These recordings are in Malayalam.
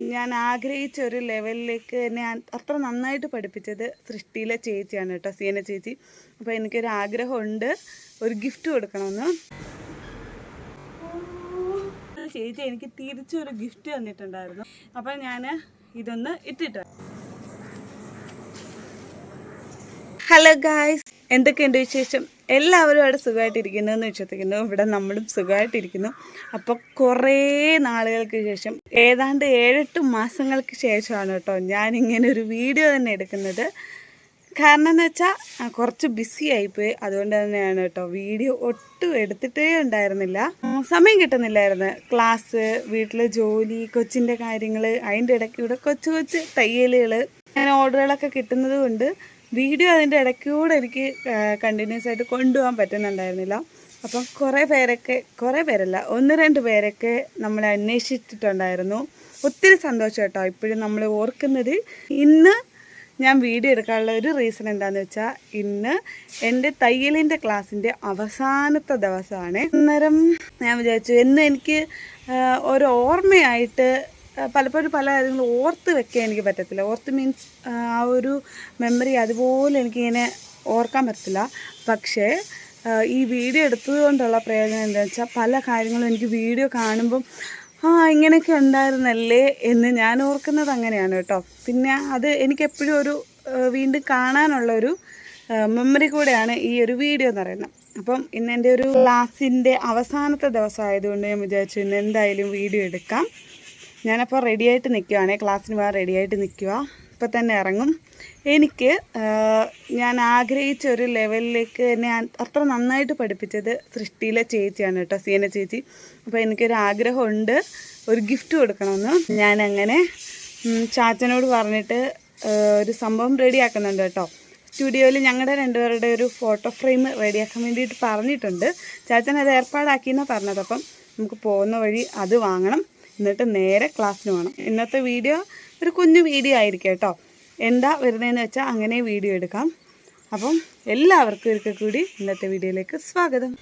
ഞാൻ ആഗ്രഹിച്ച ഒരു ലെവലിലേക്ക് എന്നെ അത്ര നന്നായിട്ട് പഠിപ്പിച്ചത് സൃഷ്ടിയിലെ ചേച്ചിയാണ് കേട്ടോ സീന ചേച്ചി. അപ്പോൾ എനിക്കൊരു ആഗ്രഹമുണ്ട് ഒരു ഗിഫ്റ്റ് കൊടുക്കണമെന്ന്. ചേച്ചി എനിക്ക് തിരിച്ചു ഒരു ഗിഫ്റ്റ് തന്നിട്ടുണ്ടായിരുന്നു. അപ്പോൾ ഞാൻ ഇതൊന്ന് ഇട്ടിട്ട് ഹലോ ഗായ്സ് എന്തൊക്കെയുണ്ട് വിശേഷം? എല്ലാവരും അവിടെ സുഖമായിട്ടിരിക്കുന്നു എന്ന് വിശ്വസിക്കുന്നു. ഇവിടെ നമ്മളും സുഖമായിട്ടിരിക്കുന്നു. അപ്പോൾ കുറേ നാളുകൾക്ക് ശേഷം ഏതാണ്ട് ഏഴെട്ട് മാസങ്ങൾക്ക് ശേഷമാണ് കേട്ടോ ഞാനിങ്ങനെ ഒരു വീഡിയോ തന്നെ എടുക്കുന്നത്. കാരണം എന്ന് വെച്ചാൽ കുറച്ച് ബിസി ആയിപ്പോയി. അതുകൊണ്ട് തന്നെയാണ് കേട്ടോ വീഡിയോ ഒട്ടും എടുത്തിട്ടേ ഉണ്ടായിരുന്നില്ല. സമയം കിട്ടുന്നില്ലായിരുന്നു. ക്ലാസ് വീട്ടിലെ ജോലി കൊച്ചിന്റെ കാര്യങ്ങൾ അതിന്റെ ഇടയ്ക്ക് ഇവിടെ കൊച്ചു കൊച്ചു തയ്യലുകൾ അങ്ങനെ ഓർഡറുകളൊക്കെ കിട്ടുന്നത് കൊണ്ട് വീഡിയോ അതിന്റെ ഇടയ്ക്കൂടെ എനിക്ക് കണ്ടിന്യൂസ് ആയിട്ട് കൊണ്ടുപോകാൻ പറ്റുന്നുണ്ടായിരുന്നില്ല. അപ്പം കുറേ പേരൊക്കെ കുറേ പേരല്ല ഒന്ന് രണ്ട് പേരൊക്കെ നമ്മളെ അന്വേഷിച്ചിട്ടുണ്ടായിരുന്നു. ഒത്തിരി സന്തോഷം കേട്ടോ ഇപ്പോഴും നമ്മൾ ഓർക്കുന്നത്. ഇന്ന് ഞാൻ വീഡിയോ എടുക്കാനുള്ള ഒരു റീസൺ എന്താണെന്ന് വെച്ചാൽ ഇന്ന് എന്റെ തയ്യലിന്റെ ക്ലാസ്സിന്റെ അവസാനത്തെ ദിവസമാണ്. അന്നേരം ഞാൻ വിചാരിച്ചു എന്ന് എനിക്ക് ഒരു ഓർമ്മയായിട്ട് പലപ്പോഴും പല കാര്യങ്ങളും ഓർത്ത് വെക്കാൻ എനിക്ക് പറ്റത്തില്ല. ഓർത്ത് മീൻസ് ആ ഒരു മെമ്മറി അതുപോലെ എനിക്കിങ്ങനെ ഓർക്കാൻ പറ്റത്തില്ല. പക്ഷേ ഈ വീഡിയോ എടുത്തതുകൊണ്ടുള്ള പ്രയോജനം എന്താണെന്ന് വെച്ചാൽ പല കാര്യങ്ങളും എനിക്ക് വീഡിയോ കാണുമ്പം ആ ഇങ്ങനെയൊക്കെ ഉണ്ടായിരുന്നല്ലേ എന്ന് ഞാൻ ഓർക്കുന്നത് അങ്ങനെയാണ് കേട്ടോ. പിന്നെ അത് എനിക്കെപ്പോഴും ഒരു വീണ്ടും കാണാനുള്ളൊരു മെമ്മറി കൂടെയാണ് ഈ ഒരു വീഡിയോ എന്ന് പറയുന്നത്. അപ്പം ഇന്ന് എന്റെ ഒരു ക്ലാസ്സിന്റെ അവസാനത്തെ ദിവസമായതുകൊണ്ട് ഞാൻ വിചാരിച്ചു ഇന്ന് എന്തായാലും വീഡിയോ എടുക്കാം. ഞാനപ്പോൾ റെഡിയായിട്ട് നിൽക്കുകയാണ് ക്ലാസ്സിന് പോകാൻ റെഡിയായിട്ട് നിൽക്കുക ഇപ്പം തന്നെ ഇറങ്ങും. എനിക്ക് ഞാൻ ആഗ്രഹിച്ച ഒരു ലെവലിലേക്ക് എന്നെ അത്ര നന്നായിട്ട് പഠിപ്പിച്ചത് സൃഷ്ടിയിലെ ചേച്ചിയാണ് കേട്ടോ സീന ചേച്ചി. അപ്പോൾ എനിക്കൊരു ആഗ്രഹമുണ്ട്. ഒരു ഗിഫ്റ്റ് കൊടുക്കണമെന്ന്. ഞാനങ്ങനെ ചാച്ചനോട് പറഞ്ഞിട്ട് ഒരു സംഭവം റെഡിയാക്കുന്നുണ്ട് കേട്ടോ. സ്റ്റുഡിയോയിൽ ഞങ്ങളുടെ രണ്ടുപേരുടെ ഒരു ഫോട്ടോ ഫ്രെയിം റെഡിയാക്കാൻ വേണ്ടിയിട്ട് പറഞ്ഞിട്ടുണ്ട്. ചാച്ചൻ അത് ഏർപ്പാടാക്കിയെന്നാണ് പറഞ്ഞത്. അപ്പം നമുക്ക് പോകുന്ന വഴി അത് വാങ്ങണം. എന്നിട്ട് നേരെ ക്ലാസ്സിന് പോകണം ഇന്നത്തെ വീഡിയോ ഒരു കുഞ്ഞു വീഡിയോ ആയിരിക്കും കേട്ടോ. എന്താ വരുന്നതെന്ന് വെച്ചാൽ അങ്ങനെ വീഡിയോ എടുക്കാം. അപ്പം എല്ലാവർക്കും ഒരിക്കൽ കൂടി ഇന്നത്തെ വീഡിയോയിലേക്ക് സ്വാഗതം.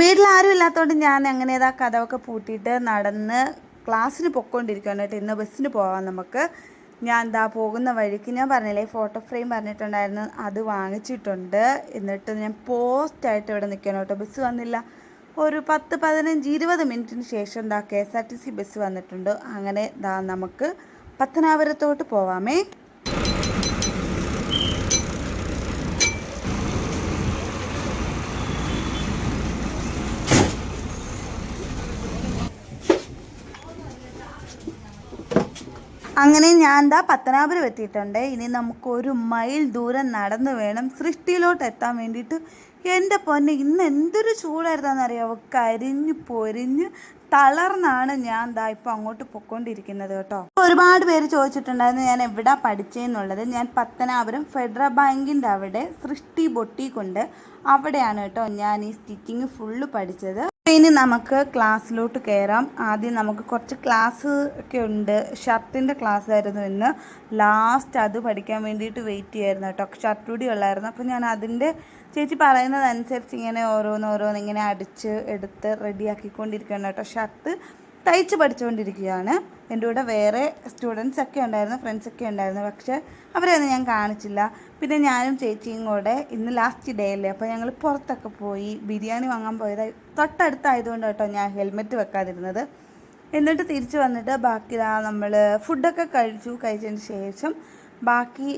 വീട്ടിൽ ആരും ഇല്ലാത്തതുകൊണ്ട് ഞാൻ അങ്ങനെ കഥ ഒക്കെ പൂട്ടിയിട്ട് നടന്ന് ക്ലാസ്സിന് പൊക്കോണ്ടിരിക്കുകയാണ് കേട്ടോ. ഇന്ന് ബസ്സിന് പോവാം നമുക്ക്. ഞാൻ എന്താ പോകുന്ന വഴിക്ക് ഞാൻ പറഞ്ഞില്ലേ ഫോട്ടോ ഫ്രെയിം പറഞ്ഞിട്ടുണ്ടായിരുന്നു അത് വാങ്ങിച്ചിട്ടുണ്ട്. എന്നിട്ട് ഞാൻ പോസ്റ്റായിട്ട് ഇവിടെ നിൽക്കണം കേട്ടോ. ബസ് വന്നില്ല. ഒരു പത്ത് പതിനഞ്ച് ഇരുപത് മിനിറ്റിന് ശേഷം എന്താ K S R T C bus വന്നിട്ടുണ്ട്. അങ്ങനെ ദാ നമുക്ക് പത്തനാപുരത്തോട്ട് പോവാമേ. അങ്ങനെ ഞാൻ എന്താ പത്തനാപുരം എത്തിയിട്ടുണ്ട്. ഇനി നമുക്ക് ഒരു മൈൽ ദൂരം നടന്നു വേണം സൃഷ്ടിയിലോട്ട് എത്താൻ വേണ്ടിയിട്ട്. എന്റെ പൊന്നെ ഇന്ന് എന്തൊരു ചൂടായിരുന്നെന്നറിയാമോ കരിഞ്ഞ് പൊരിഞ്ഞ് തളർന്നാണ് ഞാൻ ദാ ഇപ്പോൾ അങ്ങോട്ട് പൊക്കോണ്ടിരിക്കുന്നത് കേട്ടോ. ഒരുപാട് പേര് ചോദിച്ചിട്ടുണ്ടായിരുന്നു ഞാൻ എവിടെ പഠിച്ചതെന്നുള്ളത് ഞാൻ പത്തനാപുരം ഫെഡറൽ ബാങ്കിന്റെ അവിടെ സൃഷ്ടി ബൊട്ടിക്കുണ്ട്. അവിടെയാണ് കേട്ടോ ഞാൻ ഈ സ്റ്റിച്ചിങ് ഫുള്ള് പഠിച്ചത്. ഇനി നമുക്ക് ക്ലാസ്സിലോട്ട് കയറാം ആദ്യം നമുക്ക് കുറച്ച് ക്ലാസ് ഒക്കെ ഉണ്ട്. ഷർട്ടിന്റെ ക്ലാസ് ആയിരുന്നു ഇന്ന്. ലാസ്റ്റ് അത് പഠിക്കാൻ വേണ്ടിയിട്ട് വെയിറ്റ് ചെയ്യായിരുന്നു കേട്ടോ. ഷർട്ട് കൂടി ഉള്ളായിരുന്നു. അപ്പോൾ ഞാൻ അതിന്റെ ചേച്ചി പറയുന്നതനുസരിച്ച് ഇങ്ങനെ ഓരോന്ന് ഓരോന്ന് ഇങ്ങനെ അടിച്ച് എടുത്ത് റെഡിയാക്കിക്കൊണ്ടിരിക്കുകയാണ് കേട്ടോ. ഷർട്ട് തയ്ച്ച് പഠിച്ചുകൊണ്ടിരിക്കുകയാണ് എന്റെ കൂടെ വേറെ സ്റ്റുഡൻസ് ഒക്കെ ഉണ്ടായിരുന്നു ഫ്രണ്ട്സ് ഒക്കെ ഉണ്ടായിരുന്നു. പക്ഷേ അവരെയൊന്നും ഞാൻ കാണിച്ചില്ല. പിന്നെ ഞാനും ചേച്ചിയും കൂടെ ഇന്ന് ലാസ്റ്റ് ഡേ അല്ലേ? അപ്പോൾ ഞങ്ങൾ പുറത്തൊക്കെ പോയി ബിരിയാണി വാങ്ങാൻ പോയതായി. തൊട്ടടുത്തായതുകൊണ്ട് കേട്ടോ ഞാൻ ഹെൽമെറ്റ് വെക്കാതിരുന്നത്. എന്നിട്ട് തിരിച്ച് വന്നിട്ട് ബാക്കി നമ്മൾ ഫുഡൊക്കെ കഴിച്ചു കഴിച്ചതിന് ശേഷം ബാക്കി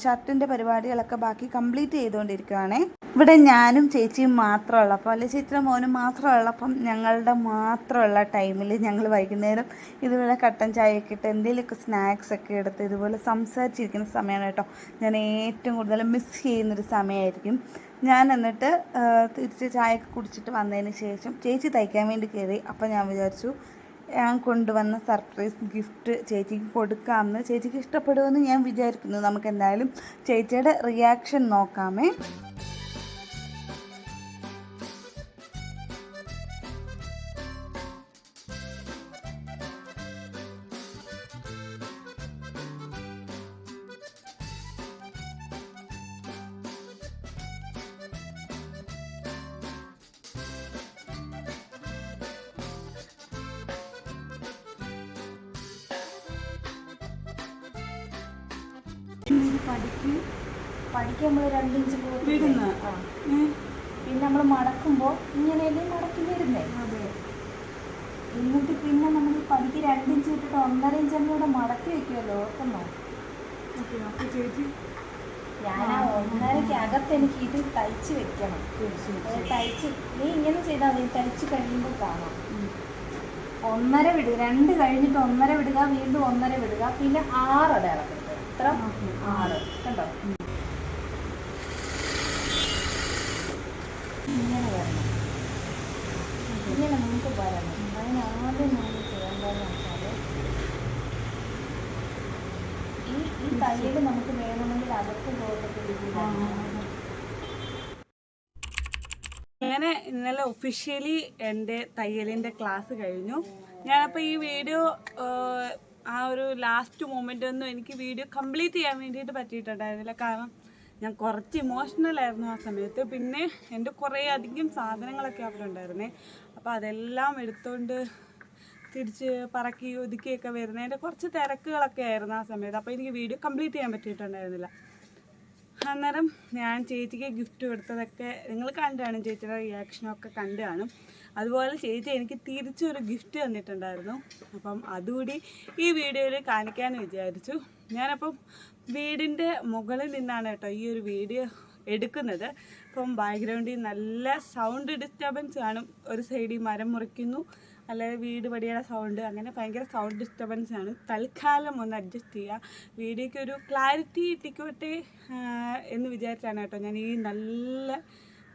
ഷർട്ടിന്റെ പരിപാടികളൊക്കെ ബാക്കി കംപ്ലീറ്റ് ചെയ്തുകൊണ്ടിരിക്കുകയാണേ ഇവിടെ ഞാനും ചേച്ചിയും മാത്രമുള്ളപ്പോൾ അല്ലെ ചേച്ചിയുടെ മോനും മാത്രമുള്ളപ്പം ഞങ്ങളുടെ മാത്രമുള്ള ടൈമിൽ ഞങ്ങൾ വൈകുന്നേരം ഇതുപോലെ കട്ടൻ ചായയൊക്കെ ഇട്ട് എന്തെങ്കിലുമൊക്കെ സ്നാക്സ് ഒക്കെ എടുത്ത് ഇതുപോലെ സംസാരിച്ചിരിക്കുന്ന സമയമാണ് കേട്ടോ. ഞാൻ ഏറ്റവും കൂടുതൽ മിസ് ചെയ്യുന്നൊരു സമയമായിരിക്കും. ഞാൻ എന്നിട്ട് തിരിച്ച് ചായയൊക്കെ കുടിച്ചിട്ട് വന്നതിന് ശേഷം ചേച്ചി തയ്ക്കാൻ വേണ്ടി കയറി. അപ്പോൾ ഞാൻ വിചാരിച്ചു ഞാൻ കൊണ്ടുവന്ന സർപ്രൈസ് ഗിഫ്റ്റ് ചേച്ചിക്ക് കൊടുക്കാമെന്ന് ചേച്ചിക്ക് ഇഷ്ടപ്പെടുമെന്ന് ഞാൻ വിചാരിക്കുന്നു. നമുക്ക് എന്തായാലും ചേച്ചിയുടെ റിയാക്ഷൻ നോക്കാമേ. പഠിക്കും. പഠിക്കാൻ നമ്മൾ വിടുന്ന. ആ. പിന്നെ നമ്മൾ മടക്കുമ്പോൾ ഇങ്ങനെയല്ലേ മടക്കി വരുന്നേ? അതെ. എന്നിട്ട് പിന്നെ നമ്മൾ പടിക്ക് രണ്ടിഞ്ച് ഇട്ടിട്ട് ഒന്നര ഇഞ്ച് കൂടെ മടക്കി വെക്കുമല്ലോ ഓർക്കുന്നോ? ഞാൻ ആ ഒന്നരയ്ക്ക് അകത്ത് എനിക്ക് ഇത് തയ്ച്ച് വെക്കണം. തയ്ച്ച് നീ ഇങ്ങനെ ചെയ്താൽ മതി. തയ്ച്ച് കഴിയുമ്പോൾ കാണാം. ഒന്നര വിടുക. രണ്ട് കഴിഞ്ഞിട്ട് ഒന്നര വിടുക. വീണ്ടും ഒന്നര വിടുക. പിന്നെ ആറ് അടയാളപ്പെടുത്തുക ഓക്കെ. ആറ്. കണ്ടോ? ഇങ്ങനെ വരണം. ഇങ്ങനെ നമുക്ക് വരണം. അതിന് ആദ്യം നമ്മൾ ചെയ്യേണ്ടതെന്ന് വെച്ചാൽ ഈ ഈ തയ്യൽ നമുക്ക് വേണമെങ്കിൽ അകത്ത് പോകത്തക്ക രീതിയിലാണ് ഇന്നലെ ഒഫീഷ്യലി എന്റെ തയ്യലിന്റെ ക്ലാസ് കഴിഞ്ഞു. ഞാനപ്പോൾ ഈ വീഡിയോ ആ ഒരു ലാസ്റ്റ് മൊമെന്റ് ഒന്നും എനിക്ക് വീഡിയോ കംപ്ലീറ്റ് ചെയ്യാൻ വേണ്ടിയിട്ട് പറ്റിയിട്ടുണ്ടായിരുന്നില്ല. കാരണം ഞാൻ കുറച്ച് ഇമോഷണൽ ആയിരുന്നു ആ സമയത്ത്. പിന്നെ എന്റെ കുറേ അധികം സാധനങ്ങളൊക്കെ അവിടെ ഉണ്ടായിരുന്നേ അപ്പോൾ അതെല്ലാം എടുത്തുകൊണ്ട് തിരിച്ച് പറക്കി ഒതുക്കിയൊക്കെ വരുന്നതിന്റെ കുറച്ച് തിരക്കുകളൊക്കെ ആയിരുന്നു ആ സമയത്ത്. അപ്പോൾ എനിക്ക് വീഡിയോ കംപ്ലീറ്റ് ചെയ്യാൻ പറ്റിയിട്ടുണ്ടായിരുന്നില്ല. അന്നേരം ഞാൻ ചേച്ചിക്ക് ഗിഫ്റ്റ് കൊടുത്തതൊക്കെ നിങ്ങൾ കണ്ടാണ് ചേച്ചിയുടെ റിയാക്ഷനൊക്കെ കണ്ടാണ് കാണും. അതുപോലെ ചേച്ചി എനിക്ക് തിരിച്ചൊരു ഗിഫ്റ്റ് തന്നിട്ടുണ്ടായിരുന്നു. അപ്പം അതുകൂടി ഈ വീഡിയോയിൽ കാണിക്കാമെന്ന് വിചാരിച്ചു. ഞാനപ്പം വീടിന്റെ മുകളിൽ നിന്നാണ് കേട്ടോ ഈ ഒരു വീഡിയോ എടുക്കുന്നത്. അപ്പം ബാക്ക്ഗ്രൗണ്ടിൽ നല്ല സൗണ്ട് ഡിസ്റ്റർബൻസ് കാണും. ഒരു സൈഡിൽ മരം മുറിക്കുന്നു. അല്ലെങ്കിൽ വീട് പടിയുടെ സൗണ്ട് അങ്ങനെ ഭയങ്കര സൗണ്ട് ഡിസ്റ്റർബൻസ് ആണ്. തൽക്കാലം ഒന്ന് അഡ്ജസ്റ്റ് ചെയ്യുക വീഡിയോയ്ക്ക് ഒരു ക്ലാരിറ്റി കിട്ടിക്കോട്ടെ എന്ന് വിചാരിച്ചാണ് കേട്ടോ ഞാൻ ഈ നല്ല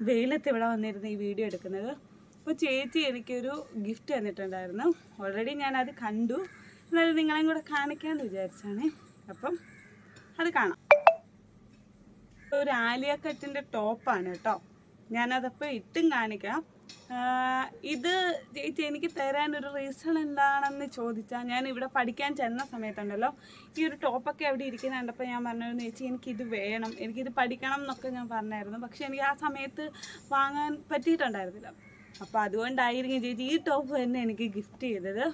വെയിലത്ത് ഇവിടെ വന്നിരുന്ന ഈ വീഡിയോ എടുക്കുന്നത്. അപ്പോൾ ചേച്ചി എനിക്കൊരു ഗിഫ്റ്റ് തന്നിട്ടുണ്ടായിരുന്നു. ഓൾറെഡി ഞാനത് കണ്ടു. എന്നാലും നിങ്ങളെയും കൂടെ കാണിക്കാമെന്ന് വിചാരിച്ചാണ്. അപ്പം അത് കാണാം. ഒരു ആലിയ കട്ടിന്റെ ടോപ്പാണ് കേട്ടോ. ഞാനതപ്പോൾ ഇട്ടും കാണിക്കാം. ഇത് ചേച്ചി എനിക്ക് തരാൻ ഒരു റീസൺ എന്താണെന്ന് ചോദിച്ചാൽ ഞാൻ ഇവിടെ പഠിക്കാൻ ചെന്ന സമയത്തുണ്ടല്ലോ ഈ ഒരു ടോപ്പൊക്കെ അവിടെ ഇരിക്കുന്ന കണ്ടപ്പോൾ ഞാൻ പറഞ്ഞിരുന്നു ചേച്ചി എനിക്കിത് വേണം എനിക്കിത് പഠിക്കണം എന്നൊക്കെ ഞാൻ പറഞ്ഞായിരുന്നു. പക്ഷെ എനിക്ക് ആ സമയത്ത് വാങ്ങാൻ പറ്റിയിട്ടുണ്ടായിരുന്നില്ല. അപ്പോൾ അതുകൊണ്ടായിരിക്കും ചേച്ചി ഈ ടോപ്പ് തന്നെ എനിക്ക് ഗിഫ്റ്റ് ചെയ്തത്.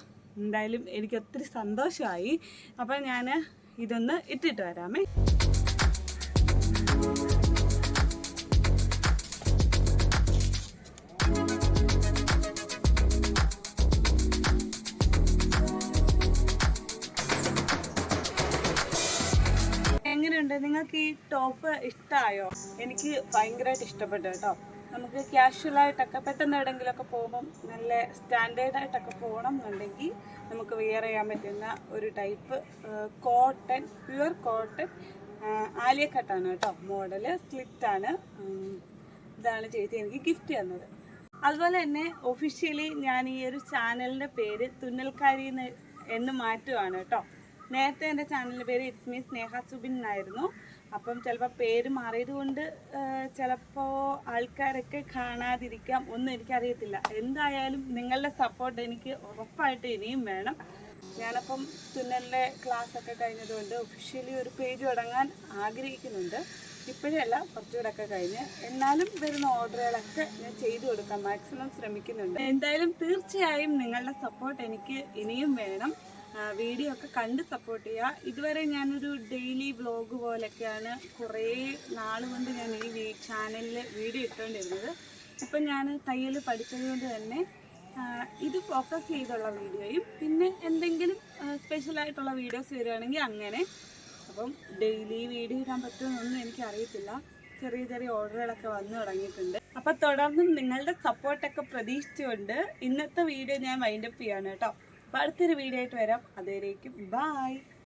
എന്തായാലും എനിക്ക് ഒത്തിരി സന്തോഷമായി അപ്പോൾ ഞാൻ ഇതൊന്ന് ഇട്ടിട്ട് വരാമേ. എങ്ങനെയുണ്ട് നിങ്ങൾക്ക് ഈ ടോപ്പ് ഇഷ്ടമായോ എനിക്ക് ഭയങ്കരമായിട്ട് ഇഷ്ടപ്പെട്ടു കേട്ടോ. നമുക്ക് ക്യാഷ്വൽ ആയിട്ടൊക്കെ പെട്ടെന്ന് എവിടെയെങ്കിലുമൊക്കെ പോകുമ്പം നല്ല സ്റ്റാൻഡേർഡ് ആയിട്ടൊക്കെ പോകണം എന്നുണ്ടെങ്കിൽ നമുക്ക് വിയർ ചെയ്യാൻ പറ്റുന്ന ഒരു type cotton pure cotton Alia കട്ടാണ് കേട്ടോ. മോഡൽ ആണ്. ഇതാണ് ചേച്ചി എനിക്ക് ഗിഫ്റ്റ് തന്നത്. അതുപോലെ തന്നെ ഒഫീഷ്യലി ഞാൻ ഈ ഒരു ചാനലിന്റെ പേര് തുന്നൽക്കാരി എന്ന് മാറ്റുവാണ് കേട്ടോ. നേരത്തെ എന്റെ ചാനലിന്റെ പേര് ഇറ്റ്സ് മീ സ്നേഹ സുബിൻ എന്നായിരുന്നു. അപ്പം ചിലപ്പോൾ പേര് മാറിയത് കൊണ്ട് ചിലപ്പോൾ ആൾക്കാരൊക്കെ കാണാതിരിക്കാം ഒന്നും എനിക്കറിയത്തില്ല. എന്തായാലും നിങ്ങളുടെ സപ്പോർട്ട് എനിക്ക് ഉറപ്പായിട്ട് ഇനിയും വേണം. ഞാനപ്പം തുന്നലിന്റെ ക്ലാസ് ഒക്കെ കഴിഞ്ഞതുകൊണ്ട് ഒഫീഷ്യലി ഒരു പേജ് തുടങ്ങാൻ ആഗ്രഹിക്കുന്നുണ്ട്. ഇപ്പോഴല്ല കുറച്ചുകൂടെയൊക്കെ കഴിഞ്ഞ്. എന്നാലും വരുന്ന ഓർഡറുകളൊക്കെ ഞാൻ ചെയ്തു കൊടുക്കാൻ മാക്സിമം ശ്രമിക്കുന്നുണ്ട്. എന്തായാലും തീർച്ചയായും നിങ്ങളുടെ സപ്പോർട്ട് എനിക്ക് ഇനിയും വേണം. വീഡിയോ ഒക്കെ കണ്ട് സപ്പോർട്ട് ചെയ്യുക. ഇതുവരെ ഞാനൊരു ഡെയിലി വ്ലോഗ് പോലെയൊക്കെയാണ് കുറേ നാൾ കൊണ്ട് ഞാൻ ഈ ചാനലിൽ വീഡിയോ ഇട്ടുകൊണ്ടിരുന്നത് ഇപ്പം ഞാൻ തയ്യൽ പഠിച്ചത് കൊണ്ട് തന്നെ ഇത് ഫോക്കസ് ചെയ്തുള്ള വീഡിയോയും പിന്നെ എന്തെങ്കിലും സ്പെഷ്യലായിട്ടുള്ള വീഡിയോസ് വരികയാണെങ്കിൽ അങ്ങനെ. അപ്പം ഡെയിലി വീഡിയോ ഇടാൻ പറ്റുമെന്നൊന്നും എനിക്കറിയത്തില്ല. ചെറിയ ചെറിയ ഓർഡറുകളൊക്കെ വന്നു തുടങ്ങിയിട്ടുണ്ട്. അപ്പം തുടർന്നും നിങ്ങളുടെ സപ്പോർട്ടൊക്കെ പ്രതീക്ഷിച്ചുകൊണ്ട് ഇന്നത്തെ വീഡിയോ ഞാൻ വൈൻഡപ്പ് ചെയ്യാണ് കേട്ടോ. അടുത്തൊരു വീഡിയോ ആയിട്ട് വരാം. അതുവരേക്കും. ബായ്